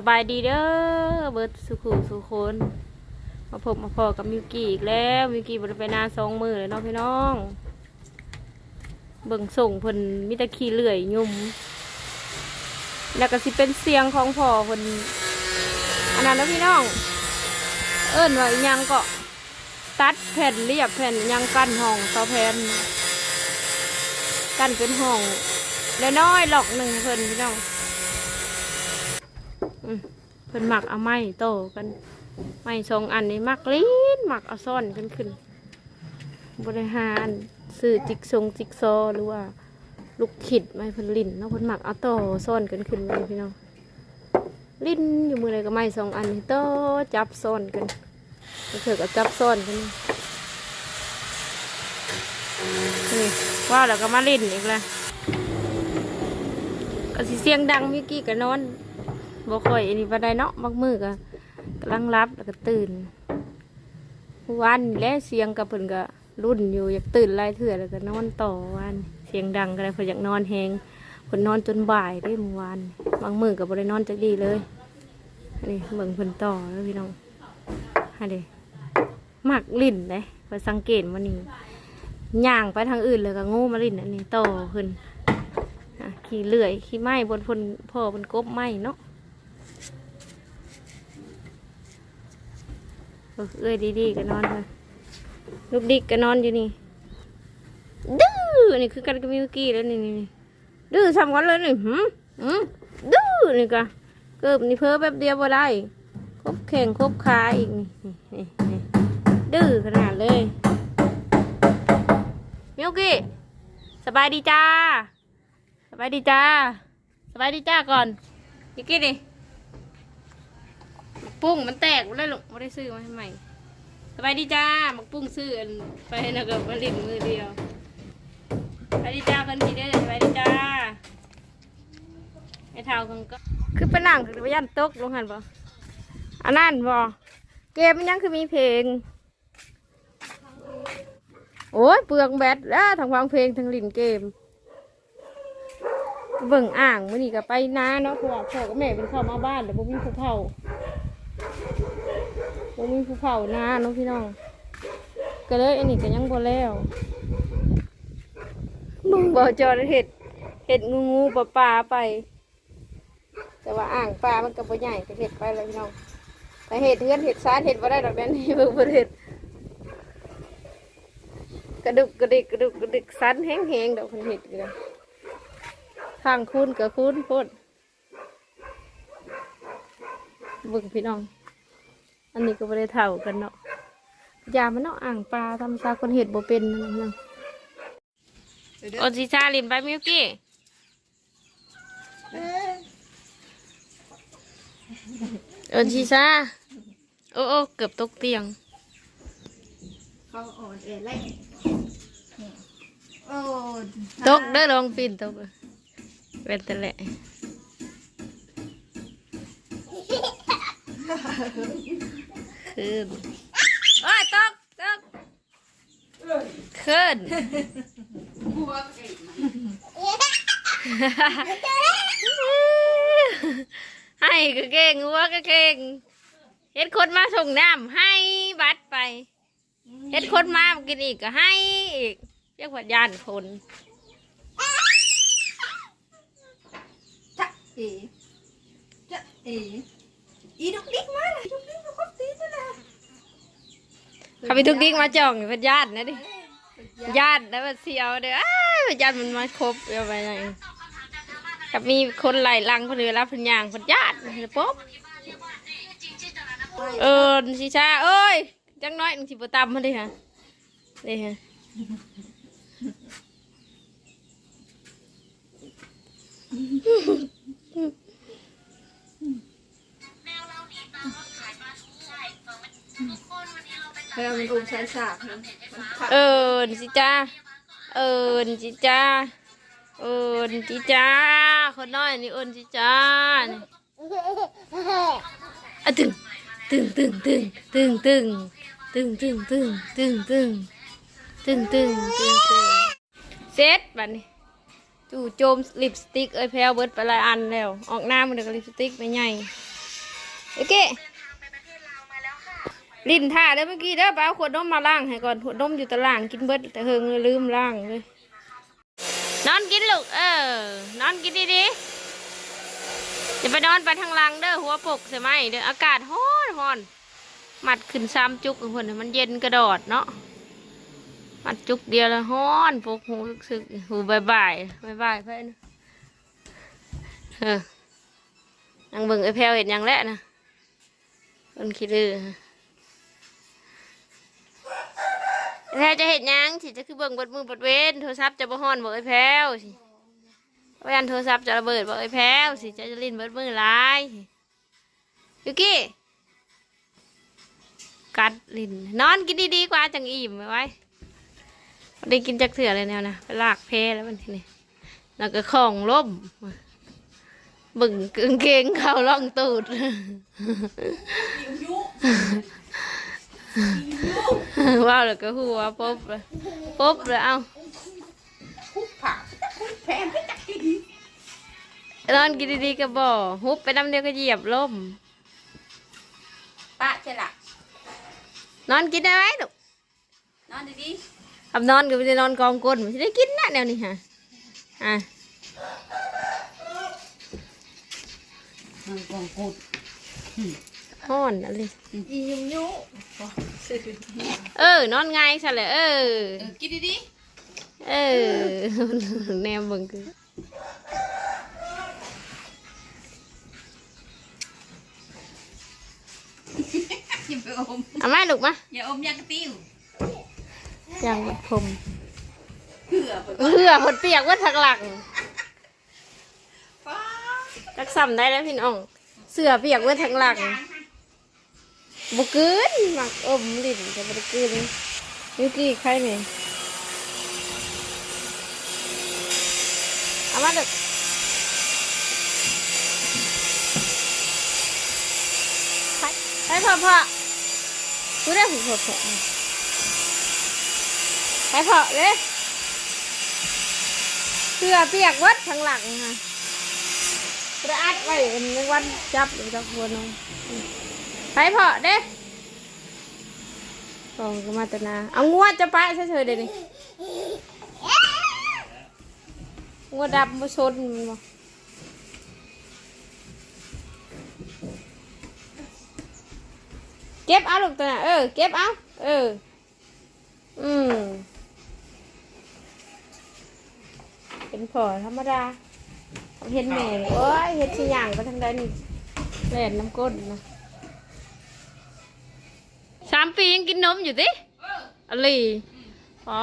สบายดีเด้อเบิร์ดสุขุสุคนมาพบมาพอกับมิวกี้อีกแล้วมิวกี้บริไปนาสองมือเลยเนาะพี่น้อง เบิ่งส่งเพิ่นมิตะขี้เลื่อยยุ่มแล้วก็สิเป็นเสียงของพ่อเพิ่นอันนั้นแล้วพี่น้อง เอิ้นว่ายังก็ตัดแผ่นเรียบแผ่นยังกั้นห้องเสาแผ่นกั้นเป็นห้องแล้วน้อยหลอกหนึ่งเพิ่นพี่น้อง เพิ่นหมักเอาไม้โตกันไม้สองอันนี้หมักลิ้นหมักเอาซ่อนกันขึ้น บริหารสื่อจิกซงจิกซอหรือว่า ลูกขิดไม้เพิ่นลิ้นเนาะเพิ่นหมักเอาโตซ่อนกันขึ้นเลยพี่น้องลิ้นอยู่มือใดก็ไม้สองอันนี้โตจับซ่อนกันแล้วเถอะก็จับซ่อนกันนี่ว่าแล้วก็มาลิ้นอีกแล้วก็สิเสียงดังเมื่อกี้ก็นอน บ่ค่อยอันนี้บ่ได้เนาะบางมือก็กำลังรับแล้วก็ตื่นวันและเสียงกับเพิ่นก็รุ่นอยู่อยากตื่นไล่เถื่อแล้วก็นอนต่อวันเสียงดังก็ได้เพิ่นอยากนอนแฮงเพิ่นนอนจนบ่ายเด้เมื่อวานบางมือก็บ่ได้นอนจักดีเลยนนี้เบิ่งเพิ่นต่อแล้วพี่น้องฮะเด้มักลิ้นเด้ไปสังเกตมื้อนี้ย่างไปทางอื่นเลยก็งูมาลิ้นอันนี้ต่อเพิ่นขี่เลื่อยขี่ไม้บนพนพ่อบนกบไม้เนาะ เอ้ยดีๆก็นอนเลยลูกดิกก็นอนอยู่นี่ดื้อนี่คือกันกับมิวกี้แล้วนี่นี่ดื้อทำกันเลยนี่หืมหืมดื้อนี่ก็เกิบนี่เพ้อแป๊บเดียวบ่ได้ครบแข่งครบขาอีกนี่นี่นี่นี่ดื้อขนาดเลยมิวกี้สบายดีจ้าสบายดีจ้าสบายดีจ้าก่อนมิวกี้นี่ ปุ้งมันแตกหมดเลยลูกไม่ได้ซื้อมาใหม่สบายดีจ้ามักปุ้งซื้ออันไปแล้วก็มาลิ้นมือเดียวสบายดีจ้าคนทีเด้สบายดีจ้าไอ้เท่ากันก็คือเป็นหนังคือไปยันตกลงหันบ่อันนั้นบ่เกมมันยังคือมีเพลง โอ้ยเปลืองแบตแล้วทั้งฟังเพลงทั้งลิ้นเกมเบิ่งอ่างมื้อนี้ก็ไปนาเนาะเพราะว่าพ่อกับแม่เป็นเข้ามาบ้านเดี๋ยวบ่มีผู้เฒ่า บ่มีภูเขานาเน้องพี่น้องก็เลยอันนี้ก็ยังบ่แล้วมึงบ่จอดเห็ดเห็ดงูงูปลาปลาไป แต่ว่าอ่างปลามันก็บ่ใหญ่ก็เห็ดไปเลยพี่น้องแต่เห็ดเทือนเห็ดซานเห็ดบ่ได้ดอกแดนนี่เบิ่งบ่เห็ดกระดุกกระดิกกระดุกกระดิกสันแห้งๆดอกเพิ่นเห็ดอยู่นทางคูนกับคูนโพดเบิ่งพี่น้อง อันนี้ก็ไม่ได้เท่ากันเนาะยามันเนาะอ่างปลาทำซาคนเห็ดบ่เป็นนั่นนะโอจิชาลินไปมิวกี้โอจิชาโอ้โอ้เกือบตกเตียงเขาอ่อนเอ็นเลยโอ้ตกเด้อลองปีนตกเด้อเวนแต่แหละ ขึ้นโอ้ยตกตกขึ้นให้ก็เก่งวัวก็เก่งเฮ็ดคนมาส่งน้ำให้บัตรไปเฮ็ดคนมากินอีกก็ให้อีกเรียกว่ายานคนจะเอ๋จะเอ๋ อีดุกดิกมาเลยดุกดิกมาครบตีนั่นแหละเขาไปทุกดิ้งมาจ่องอยู่เป็นญาตินะดิญาติแล้วมันเสียวเด้อาเป็นญาติมันมาครบเอาไปไหนกับมีคนไหลลังคนเดียวรับพันยางคนญาติเลยปุ๊บเออชิชาเอ้ยจังน้อยหนึ่งสิบตำมาดิฮะนี่ฮะ เฮ้ยมันอุ้มสายสากนะเออจิจ้าเออจิจ้าเออจิจ้าคนน้อยนี่เอินจิจ้านี่อะตึงตึงตึงตึงตึงตึงตึงตึงตึงตึงตึงตึงตึงตึงตึงเสร็จบัดนี้จู่โจมลิปสติกเอ้ยแพลวเบิร์ดไปหลายอันแล้ว ออกหน้ามันเด็กลิปสติกไม่ใหญ่โอเค ลิ้นท่าเด้อเมื่อกี้เด้อไปเอาขวดนมมาล้างให้ก่อนขวดนมอยู่ตารางกินเบิดแต่เฮิงเลยลืมล้างเลย นอนกินลูกเออนอนกินดีๆอย่าไปนอนไปทางหลังเด้อหัวปกใช่ไหมเด้ออากาศฮ้อนฮ้อนมัดขึ้นซ้ำจุกของคนน่ะมันเย็นกระดอดเนาะมัดจุกเดียวแล้วฮ้อนปกหูรู้สึกหูบายบายบายบายเพื่อนเออนังเบิ่งไอ้แพลวเห็นยังแล้วนะคนคิดดื้อ แพลวจะเห็นยังสิจะคือเบิ่งบดมือบดเว้นโทรศัพท์จะบ่ฮ้อนบอกไอ้แพลวสิว่าอันโทรศัพท์จะระเบิดบอกไอ้แพ้วสิจะจะลิ้นเบิดมือร้ายยูกี้กัดลิ้นนอนกินดีๆกว่าจังอิ่มไว้ได้กินจักเถื่อเลยแนวนะไปลากเพแล้วมันทีนี้แล้วก็ของล่มบึ่งกางเกงเข้าล่องตูด ว้าวแล้วก็หัวปุ๊บเลยปุ๊บเลยเอ้าคุกผักคุกแพมไปจักกินนอนกินดีๆก็บ่ฮุบไปน้ำเดียวก็เหยียบล่มป้าใช่ละนอนกินได้ไหมลูกนอนดีทำนอนก็ไม่ได้นอนกองก้นมันจะได้กินนะแนวนี้ฮะอะๆมันกองกูด ห้อนอะไรอียุ่งยุ่งเออนอนไงใช่เลยเออเออกินดีเออแนวเบิ่งคือๆอย่าไปอมเอามาลูกมาอย่าอมยากระติ้วอย่างผมเผื่อไปเพื่อหดเปียกว่าทักหลังป้าจักซ้ำได้แล้วพี่น้อง เสื้อเปียกว่าทักหลัง บุกึนหมักอมลิ้นจะบุกึนยูกี้ใครเนี่เอามาลูกไปไปพ่อพ่อกูได้หูพ่อพ่อไปพ่อเลยเสื้อเปียกวัดข้างหลังค่ะกระอัดไว้ในวันจับหรือจับหัวน้อง ไปพ่อเด้พ่อก็มาแตนาเอางวดจะไปเฉยๆเดี๋ยวนี้งวดดับมาชนมันบ่เก็บเอาลูกตัวน่ะเออเก็บเอาเออ อืมเป็นผอธรรมดาเห็นแม่โอ้ยเห็ดสิหย่างไปทางใดนี่แล่นน้ำก้นนะามปียังกินนมอยู่ดิอะไรอ๋อ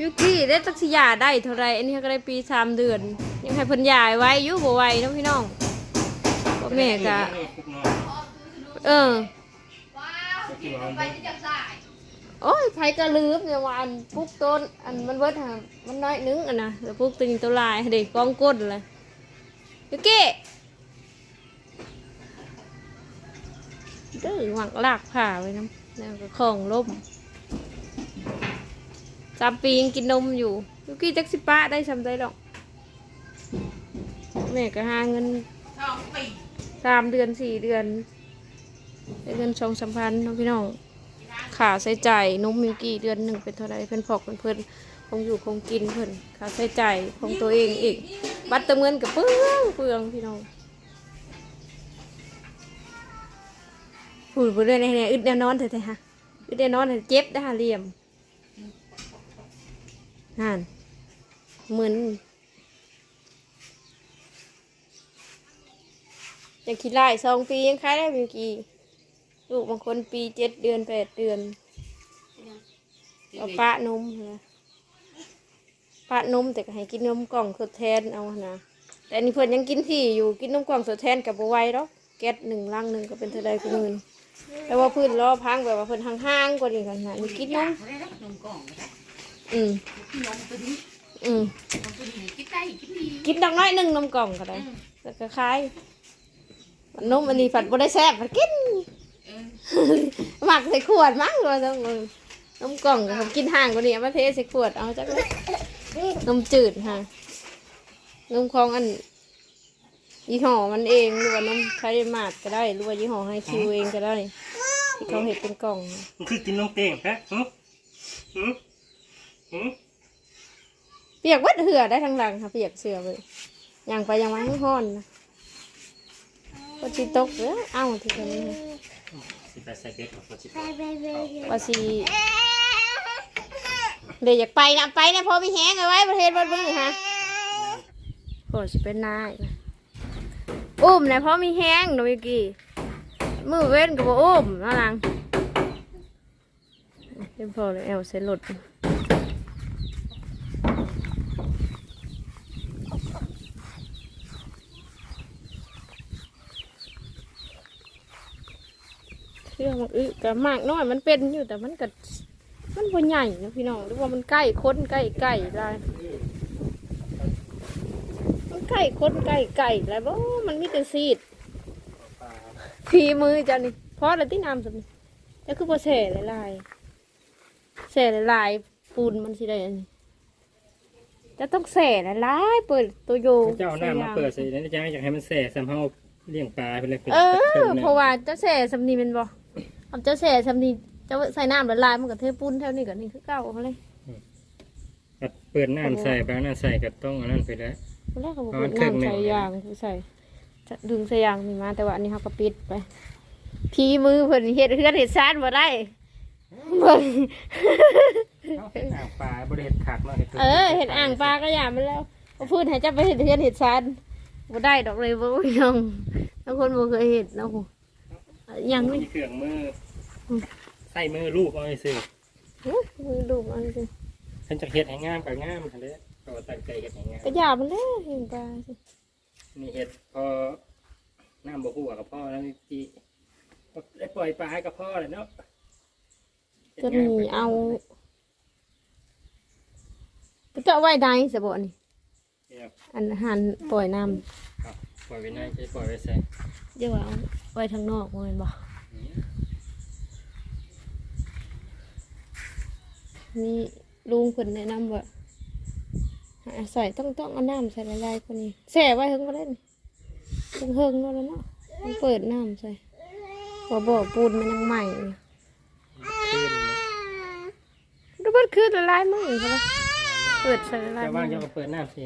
ยูกี้ได้ตักสิยาได้เท่าไรอันนี้ก็ได้ปีสามเดือน ยังให้พิ่นยายไว้ยุบไวเน้องพี่น้องพ่อแม่กะเออโอ้ยไผก็ลืมเนี่ยว่าอันปลูกต้นอันมันเบิดหามันน้อยนึงอันนะแล้วปลูกตึงตัวลายเด็กกองก้นเลยยูกี้ ดื้อหวังลากผ่าไว้น้ำแล้วก็ของล่มสามปียังกินนมอยู่ยูกี้จักสิป้าได้ทำได้หรอกแม่ก็หาเงินสองปีสามเดือนสี่เดือนได้เงินสองสามพันเน้องพี่น้องค่าใช้จ่ายนมมิวกี้เดือนหนึ่งเป็นเท่าไรเพื่อนพอกเพื่อนเพื่อนคงอยู่คงกินเพื่อนค่าใช้จ่ายของตัวเองอีก บัตรเติมเงินกับเปลืองเปลืองพี่น้อง พูดไปเรื่อยในเนี่ยอึดแนวนอนเถอะเถอะฮะอึดแนวนอนเถอะเจ็บได้หาเหลี่ยมนั่นเหมือนอย่างคิดไล่สองปียังขายได้เมื่อกี้ลูกบางคนปีเจ็ดเดือนแปดเดือนเอาปะนมนะปะนมแต่ก็ให้กินนมกล่องทดแทนเอานะแต่นนี้เพื่อนยังกินที่อยู่กินนมกล่องทดแทนกับบไหวหรอกแก๊สหนึ่งลังหนึ่งก็เป็นเท่าไรกูมื่น แต่ว่าเพื่อนรอพังแบบว่าเพื่อนห่างๆกว่านี้กันนะนี่กินนมได้แล้วนมกล่องก็ได้อืมนมตัวนี้อืมนมตัวนี้กินได้กินดีกินดังน้อยหนึ่งนมกล่องก็ได้แล้วก็คล้ายนมอันนี้ผัดบ่ได้แซ่บผัดกินหมักใส่ขวดมั้งว่าต้องนมกล่องกับกินห่างกว่านี้มาเทใส่ขวดเอาจักเลยนมจืดฮะนมของอัน ยี่ห้อมันเองหรือว่าน้ำไทยมาดก็ได้หรือว่ายี่ห้อให้คิวเองก็ได้ ที่เขาเห็ดเป็นกล่องมันคือกินน้องเต่งฮะหืมหืมหืมเปียกวัดเหือได้ทั้งหลังค่ะเปียกเสือเลยย่างไปยังมาให้ห้อนนะก็ชีตกเออเอ้าที่ตรงนี้นะสิไปใส่เบ็ดของคนสิว่าสีเดี๋ยวอยากไปนะไปนะพอมีแห้งเอาไว้ประเทศบ้านมือฮะโอ้สิเป็นนายนะ อุ้มนะพอมีแห้งหนูอีกกี่มือเว้นกับอุ้มนั่นนังเรียบพอเลยเอลเซลดเรื่องมันอึกับมากน้อยมันเป็นอยู่แต่มันก็มันบ่ใหญ่นะพี่น้องหรือว่ามันใกล้คนใกล้ไก่ได้ ล้คนใกล้ไก่แล้วบ่มันมีแต่ซีดปลาฝีมือจ้ะนี่เพราะอะไรที่น้ำสนี่จะคือพอแส่หลายๆแส่หลายๆปูนมันสิได้อันนี้จะต้องแส่หลายๆเปิดตัวโยเจ้าเอาหน้ามาเปิดใส่แล้วจะอยากให้มันแส่ซ้ำเฮาเลี้ยงปลาไปเลยเป็นเออนเพราะว่าเจ้าแส่สำนีเป็นบ่เอาเจ้าแส่สำนีเจ้าใส่น้ำละลายมันก็เทปูนเท่านี้ก็นี่คือเก่าเขาเลยก็เปิดน้ำใส่บางน้ำใส่ก็ต้องอันนั้นไปแล้วตอน แรกเขาบอกเอามัว่านครึ่งหนึ่น้ำงใส่ยางคือใส่จะดึงใส่ยางนี่มาแต่ว่าอันนี้เขาก็ปิดไปพีมือเพิ่นเฮ็ดเฮือนเฮ็ดซานบ่ได้เบิ่งเอาเห็ดอ่างปลาบริเวณขักเนาะเออเห็ดอ่างปลาก็อย่ามันแล้วเอาพูดให้เจ้าไปเห็ดเฮือนเห็ดซานบ่ได้ดอกเลยบ่ยองบางคนบ่เคยเห็ดเนาะยังไม่มีเครื่องมือใส่มือลูกเอาไปซื้ออุ๊ยมือดูมันสิฉันจะเห็ดให้งามกับงามทันเด้ ก็ตั้งใจเห็ดให้งามก็อย่ามันแล้วเห็นปลาสินี่เห็ดพอน้ำบ่หัวกับพ่อแล้วจีได้ปล่อยปลาให้กับพ่อเลยเนาะจะมีเอาจะเอาไว้ใดสะบ่นี่ เนี่ยอันหันปล่อยน้ครับปล่อยไว้ในใช้ปล่อยไว้ใส่ำเดี๋ยวเอาไว้ทางนอกบ่แม่นบ่มีลุงเพิ่นแนะนำว่าหา ใส่ต้องต้องเอาน้ำใส่ละลายกว่านี้แช่ไว้เฮิงก็ได้นี่เฮิงเฮิงๆแล้วเนาะมันเปิดน้ำใส่บ่บ่ปูนมันยังใหม่อยู่ขึ้นดูเบิดคืนละลายมือใช่ปะเปิดใส่ละลายจะมืว่างอจะเปิดน้ำสิ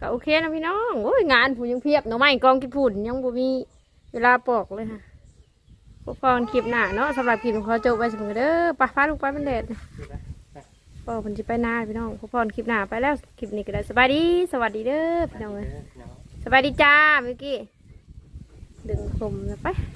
ก็โอเคนะพี่น้องโอ้ยงานผู้ยังเพียบหน่อไม้กองกินผุ่นยังบ่มีเวลาปอกเลยค่ะพวกพรคลิปหน้าเนาะสำหรับคลิปของเขาจบไปสมกันเด้อไปฟ้าลูกไปมันแดดนะ พอมันจะไปหน้าพี่น้องพวกพรคลิปหน้าไปแล้วคลิปนี้ก็ได้สบายดีสวัสดีเด้อพี่น้องเอ้ยสบายดีจ้าเมื่อกี้ดึงผมนะไปเ